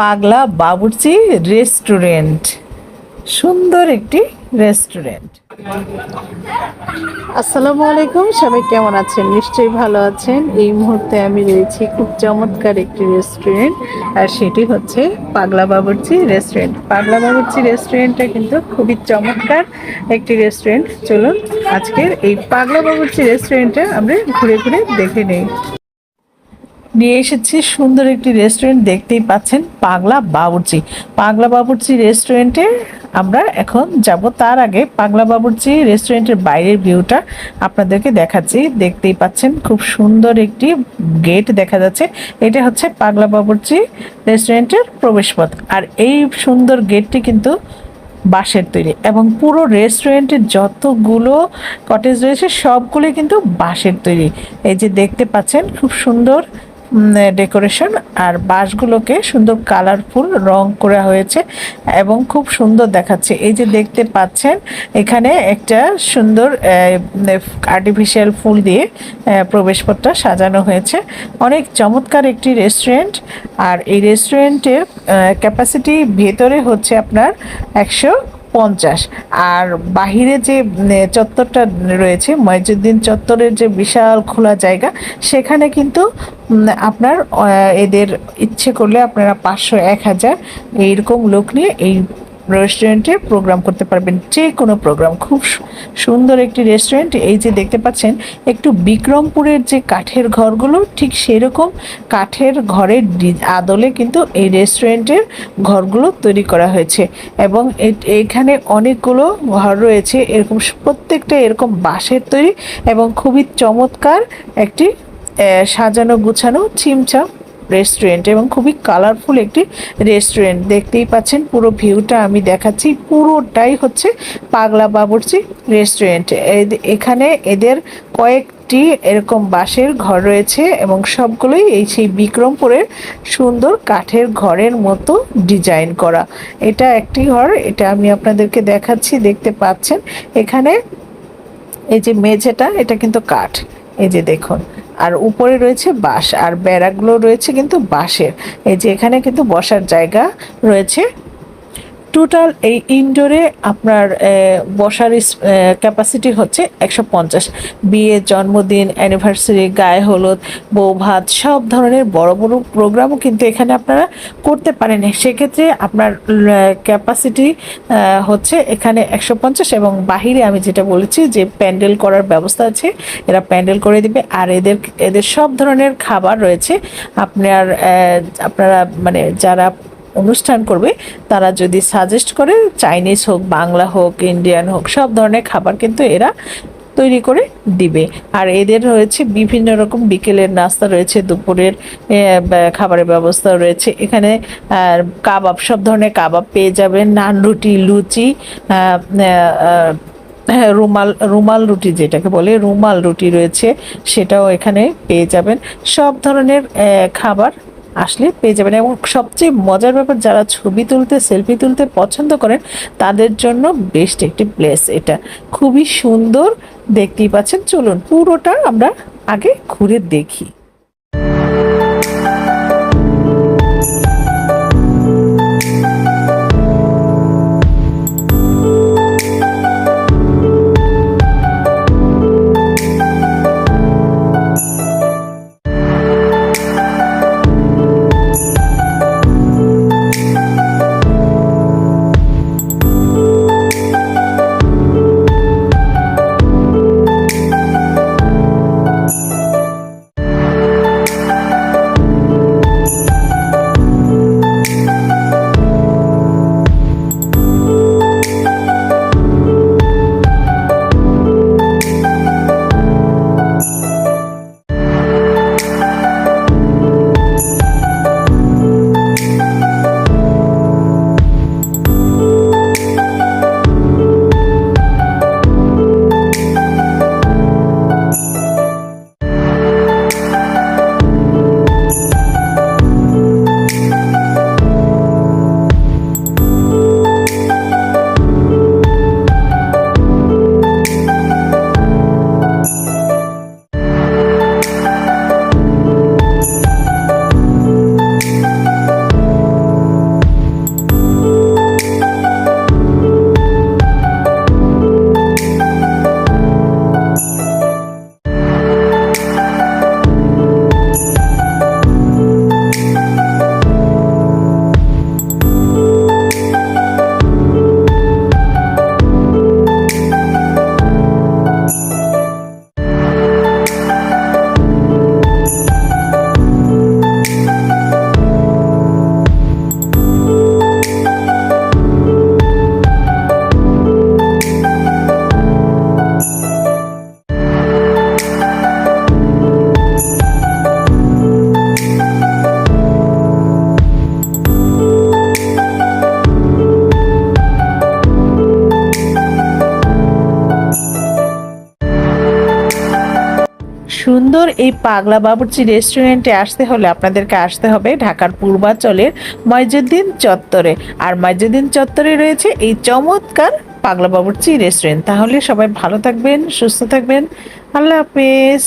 পাগলা বাবুর্চি রেস্টুরেন্ট। সুন্দর একটি রেস্টুরেন্ট। আসসালামু আলাইকুম, সবাই কেমন আছেন? নিশ্চয়ই ভালো আছেন। এই মুহূর্তে আমি রয়েছি খুব চমৎকার একটি রেস্টুরেন্ট, আর সেটি হচ্ছে পাগলা বাবুর্চি রেস্টুরেন্ট। পাগলা বাবুর্চি রেস্টুরেন্টটা কিন্তু খুবই চমৎকার একটি রেস্টুরেন্ট। চলুন, আজকের এই পাগলা বাবুর্চি রেস্টুরেন্টটা আমরা ঘুরে ঘুরে দেখে নেই। নিয়ে এসেছি সুন্দর একটি রেস্টুরেন্ট দেখতেই পাচ্ছেন পাগলা বাবুর্চি। পাগলা বাবুর্চি রেস্টুরেন্টে আমরা এখন যাব। তার আগে পাগলা বাবুর্চি রেস্টুরেন্টের বাইরের ভিউটা আপনাদেরকে দেখাচ্ছি। দেখতেই পাচ্ছেন খুব সুন্দর একটি গেট দেখা যাচ্ছে। এটা হচ্ছে পাগলা বাবুর্চি রেস্টুরেন্টের প্রবেশপথ। আর এই সুন্দর গেটটি কিন্তু বাঁশের তৈরি এবং পুরো রেস্টুরেন্টের যতগুলো কটেজ রয়েছে সবগুলোই কিন্তু বাঁশের তৈরি। এই যে দেখতে পাচ্ছেন খুব সুন্দর ডেকোরেশন আর বাঁশগুলোকে সুন্দর কালারফুল রং করা হয়েছে এবং খুব সুন্দর দেখাচ্ছে। এই যে দেখতে পাচ্ছেন, এখানে একটা সুন্দর আর্টিফিশিয়াল ফুল দিয়ে প্রবেশপথটা সাজানো হয়েছে। অনেক চমৎকার একটি রেস্টুরেন্ট আর এই রেস্টুরেন্টের ক্যাপাসিটি ভেতরে হচ্ছে আপনার একশো পঞ্চাশ। আর বাহিরে যে চত্বরটা রয়েছে মহিজুদ্দিন চত্বরের যে বিশাল খোলা জায়গা, সেখানে কিন্তু আপনার এদের ইচ্ছে করলে আপনারা পাঁচশো, এক হাজার, এইরকম লোক নিয়ে এই রেস্টুরেন্টে প্রোগ্রাম করতে পারবেন। যে কোনো প্রোগ্রাম খুব সুন্দর একটি রেস্টুরেন্ট এই যে দেখতে পাচ্ছেন, একটু বিক্রমপুরের যে কাঠের ঘরগুলো, ঠিক সেরকম কাঠের ঘরের আদলে কিন্তু এই রেস্টুরেন্টের ঘরগুলো তৈরি করা হয়েছে। এবং এখানে অনেকগুলো ঘর রয়েছে। এরকম প্রত্যেকটা এরকম বাঁশের তৈরি এবং খুবই চমৎকার একটি সাজানো গুছানো ছিমছাম রেস্টুরেন্ট এবং খুবই কালারফুল একটি রেস্টুরেন্ট দেখতেই পাচ্ছেন পুরো ভিউটা আমি দেখাচ্ছি। পুরোটাই হচ্ছে পাগলা বাবুর্চি রেস্টুরেন্ট এখানে এদের কয়েকটি এরকম বাঁশের ঘর রয়েছে এবং সবগুলোই এই সেই বিক্রমপুরের সুন্দর কাঠের ঘরের মতো ডিজাইন করা। এটা একটি ঘর, এটা আমি আপনাদেরকে দেখাচ্ছি, দেখতে পাচ্ছেন। এখানে এই যে মেঝেটা, এটা কিন্তু কাঠ। এই যে দেখুন আর উপরে রয়েছে বাঁশ, আর বেড়াগুলো রয়েছে কিন্তু বাঁশের। এই যে এখানে কিন্তু বসার জায়গা রয়েছে। টোটাল এই ইনডোরে আপনার বসার ক্যাপাসিটি হচ্ছে একশো পঞ্চাশ। বিয়ে, জন্মদিন অ্যানিভার্সারি গায়ে হলুদ, বউ ভাত, সব ধরনের বড় বড় প্রোগ্রামও কিন্তু এখানে আপনারা করতে পারেন। সেক্ষেত্রে আপনার ক্যাপাসিটি হচ্ছে এখানে একশো পঞ্চাশ এবং বাহিরে আমি যেটা বলেছি যে প্যান্ডেল করার ব্যবস্থা আছে, এরা প্যান্ডেল করে দিবে। আর এদের এদের সব ধরনের খাবার রয়েছে। আপনার আপনারা মানে যারা অনুষ্ঠান করবে, তারা যদি সাজেস্ট করে চাইনিজ হোক, বাংলা হোক ইন্ডিয়ান হোক, সব ধরনের খাবার কিন্তু এরা তৈরি করে দিবে। আর এদের রয়েছে বিভিন্ন রকম বিকেলের নাস্তা রয়েছে, দুপুরের খাবারের ব্যবস্থা রয়েছে। এখানে কাবাব, সব ধরনের কাবাব পেয়ে যাবেন, নান রুটি, লুচি হ্যাঁ রুমাল রুমাল রুটি যেটাকে বলে, রুমাল রুটি রয়েছে, সেটাও এখানে পেয়ে যাবেন। সব ধরনের খাবার আসলে পেয়ে যাবেন। এবং সবচেয়ে মজার ব্যাপার, যারা ছবি তুলতে সেলফি তুলতে পছন্দ করেন, তাদের জন্য বেস্ট একটি প্লেস এটা। খুবই সুন্দর, দেখতেই পাচ্ছেন। চলুন পুরোটা আমরা আগে ঘুরে দেখি। সুন্দর এই পাগলা বাবুর্চি রেস্টুরেন্টে আসতে হলে আপনাদেরকে আসতে হবে ঢাকার পূর্বাঞ্চলের ময়জুদ্দিন চত্বরে। আর ময়জুদ্দিন চত্বরে রয়েছে এই চমৎকার পাগলা বাবুর্চি রেস্টুরেন্ট তাহলে সবাই ভালো থাকবেন, সুস্থ থাকবেন। আল্লাহ হাফেজ।